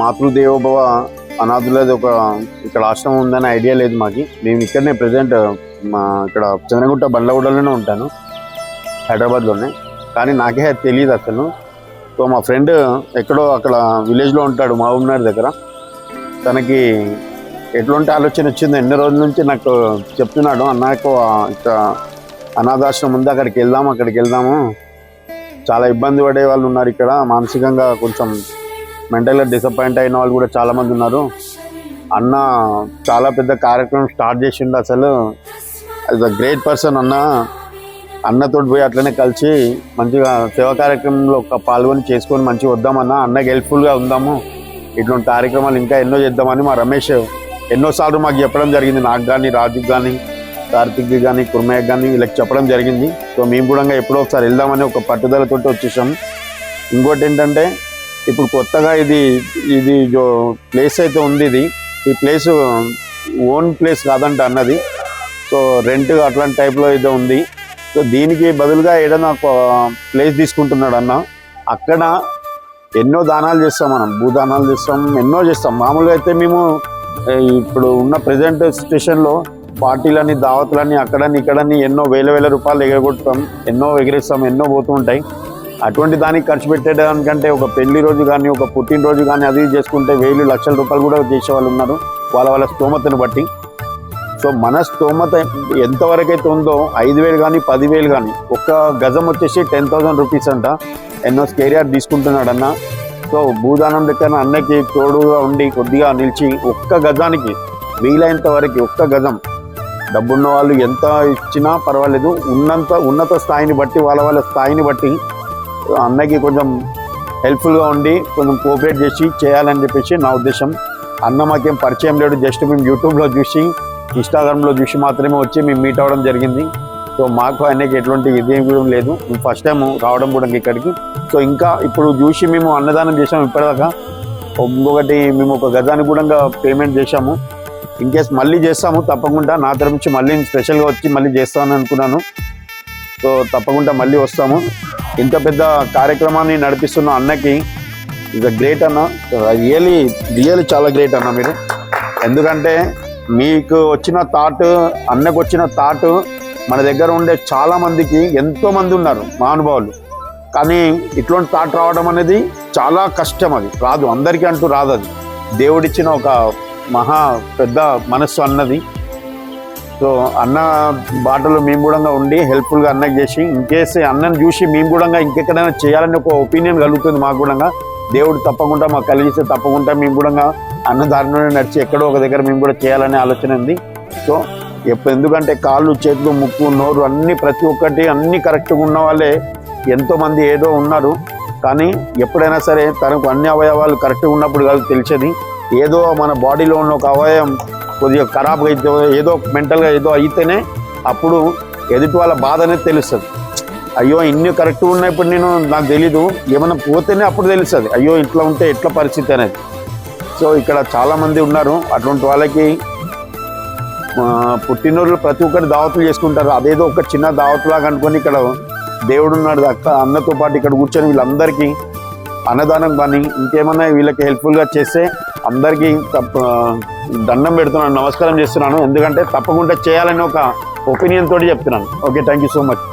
మాతృదేవోభవ అనాథులది ఒక ఇక్కడ ఆశ్రమం ఉందని ఐడియా లేదు మాకు. నేను ఇక్కడనే ప్రజెంట్ మా ఇక్కడ చంద్రగుట్ట బండ్లగూడలోనే ఉంటాను హైదరాబాద్లోనే. కానీ నాకే అది తెలియదు అసలు. సో మా ఫ్రెండ్ ఎక్కడో అక్కడ విలేజ్లో ఉంటాడు మహబూబ్నగర్ దగ్గర. తనకి ఎటువంటి ఆలోచన వచ్చింది ఎన్ని రోజుల నుంచి నాకు చెప్తున్నాడు అన్నకు ఇక్కడ అనాథాశ్రమం ఉంది అక్కడికి వెళ్దాము అక్కడికి వెళ్దాము. చాలా ఇబ్బంది పడే వాళ్ళు ఉన్నారు ఇక్కడ మానసికంగా కొంచెం మెంటల్గా డిసప్పాయింట్ అయిన వాళ్ళు కూడా చాలామంది ఉన్నారు. అన్న చాలా పెద్ద కార్యక్రమం స్టార్ట్ చేసిండు అసలు. యాజ్ అ గ్రేట్ పర్సన్ అన్న అన్నతో పోయి అట్లనే కలిసి మంచిగా సేవా కార్యక్రమంలో ఒక పాల్గొని చేసుకొని మంచిగా వద్దామన్న అన్నకి హెల్ప్ఫుల్గా ఉందాము. ఇటువంటి కార్యక్రమాలు ఇంకా ఎన్నో చేద్దామని మా రమేష్ ఎన్నోసార్లు మాకు చెప్పడం జరిగింది. నాకు కానీ రాజుకి కానీ కార్తిక్కి కానీ కుర్మయ్యకి కానీ వీళ్ళకి చెప్పడం జరిగింది. సో మేము కూడా ఎప్పుడో ఒకసారి వెళ్దామని ఒక పట్టుదలతో వచ్చేసాం ఇంకోటి ఏంటంటే ఇప్పుడు కొత్తగా ఇది ఇది జో ప్లేస్ అయితే ఉంది ఇది ఈ ప్లేస్ ఓన్ ప్లేస్ కాదంట అన్నది. సో రెంట్ అట్లాంటి టైప్లో అయితే ఉంది. సో దీనికి బదులుగా ఏదైనా ప్లేస్ తీసుకుంటున్నాడు అన్న. అక్కడ ఎన్నో దానాలు చేస్తాం మనం. భూదానాలు చేస్తాం ఎన్నో చేస్తాం. మామూలుగా అయితే మేము ఇప్పుడు ఉన్న ప్రజెంట్ సిచ్యువేషన్లో పార్టీలని దావతులని అక్కడని ఇక్కడని ఎన్నో వేల వేల రూపాయలు ఎగరగొడతాం. ఎన్నో ఎగిరిస్తాం ఎన్నో పోతూ ఉంటాయి. అటువంటి దానికి ఖర్చు పెట్టేదానికంటే ఒక పెళ్ళి రోజు కానీ ఒక పుట్టినరోజు కానీ అది చేసుకుంటే వేలు లక్షల రూపాయలు కూడా చేసే వాళ్ళు ఉన్నారు. వాళ్ళ వాళ్ళ స్తోమతను బట్టి. సో మన స్తోమత ఎంతవరకు అయితే ఉందో ఐదు వేలు కానీ పదివేలు కానీ ఒక్క గజం వచ్చేసి టెన్ థౌసండ్ రూపీస్ అంట. ఎన్నో స్కేర్ తీసుకుంటున్నాడన్న. తీసుకుంటున్నాడు అన్న సో భూదానం దగ్గర అన్నకి తోడుగా ఉండి కొద్దిగా నిలిచి ఒక్క గజానికి వీలైనంత వరకు ఒక్క గజం డబ్బున్న వాళ్ళు ఎంత ఇచ్చినా పర్వాలేదు. ఉన్నంత ఉన్నత స్థాయిని బట్టి వాళ్ళ వాళ్ళ స్థాయిని బట్టి అన్నకి కొంచెం హెల్ప్ఫుల్గా ఉండి కొంచెం కోఆపరేట్ చేసి చేయాలని చెప్పేసి నా ఉద్దేశం. అన్న మాకేం పరిచయం లేడు జస్ట్ మేము యూట్యూబ్లో చూసి ఇన్స్టాగ్రామ్లో చూసి మాత్రమే వచ్చి మేము మీట్ అవ్వడం జరిగింది. సో మాకు ఆయనకి ఎటువంటి ఇదేం కూడా లేదు. ఫస్ట్ టైం రావడం కూడా ఇక్కడికి. సో ఇంకా ఇప్పుడు చూసి మేము అన్నదానం చేసాము ఇప్పటిదాకా. ఇంకొకటి మేము ఒక గజానికి కూడా పేమెంట్ చేశాము. ఇన్ కేస్ మళ్ళీ చేస్తాము తప్పకుండా నా తరపు నుంచి మళ్ళీ స్పెషల్గా వచ్చి మళ్ళీ చేస్తాను అనుకున్నాను. సో తప్పకుండా మళ్ళీ వస్తాము. ఇంత పెద్ద కార్యక్రమాన్ని నడిపిస్తున్న అన్నకి ఇస్ అ గ్రేట్ అన్న. రియలీ రియలీ చాలా గ్రేట్ అన్న మీరు. ఎందుకంటే మీకు వచ్చిన థాట్ అన్నకు వచ్చిన థాట్ మన దగ్గర ఉండే చాలామందికి ఎంతోమంది ఉన్నారు మహానుభావులు. కానీ ఇటువంటి థాట్ రావడం అనేది చాలా కష్టం అది. రాదు అందరికీ అంటూ రాదు అది. దేవుడిచ్చిన ఒక మహా పెద్ద మనస్సు అన్నది. సో అన్న బాటలో మేము కూడా ఉండి హెల్ప్ఫుల్గా అన్నకు చేసి ఇంకేస్ అన్నను చూసి మేము కూడా ఇంకెక్కడైనా చేయాలని ఒక ఒపీనియన్ కలుగుతుంది మాకు కూడా దేవుడు తప్పకుండా మాకు కలిగిస్తే తప్పకుండా మేము కూడా అన్న దారిలోనే నడిచి ఎక్కడో ఒక దగ్గర మేము కూడా చేయాలనే ఆలోచన ఉంది. సో ఎప్పుడు ఎందుకంటే కాళ్ళు చేతులు ముక్కు నోరు అన్ని ప్రతి ఒక్కటి అన్ని కరెక్ట్గా ఉన్న వాళ్ళే ఎంతోమంది ఏదో ఉన్నారు. కానీ ఎప్పుడైనా సరే తనకు అన్ని అవయవాలు కరెక్ట్గా ఉన్నప్పుడు కాదు తెలిసేది. ఏదో మన బాడీలో ఉన్న ఒక అవయవం కొద్దిగా ఖరాబ్గా అయితే ఏదో మెంటల్గా ఏదో అయితేనే అప్పుడు ఎదుటి వాళ్ళ బాధ అనేది తెలుస్తుంది. అయ్యో ఇన్ని కరెక్ట్ ఉన్నప్పుడు నేను నాకు తెలీదు. ఏమైనా పోతేనే అప్పుడు తెలుస్తుంది. అయ్యో ఇట్లా ఉంటే ఎట్లా పరిస్థితి అనేది. సో ఇక్కడ చాలామంది ఉన్నారు. అటువంటి వాళ్ళకి పుట్టినరోజులు ప్రతి ఒక్కరు దావతులు చేసుకుంటారు. అదేదో ఒక చిన్న దావతులాగా అనుకొని ఇక్కడ దేవుడు ఉన్నాడు. అక్క అన్నతో పాటు ఇక్కడ కూర్చొని వీళ్ళందరికీ అన్నదానం కానీ ఇంకేమైనా వీళ్ళకి హెల్ప్ఫుల్గా చేస్తే అందరికీ తప్ప దండం పెడుతున్నాను నమస్కారం చేస్తున్నాను. ఎందుకంటే తప్పకుండా చేయాలని ఒక ఒపీనియన్ తోటి చెప్తున్నాను. Okay thank you so much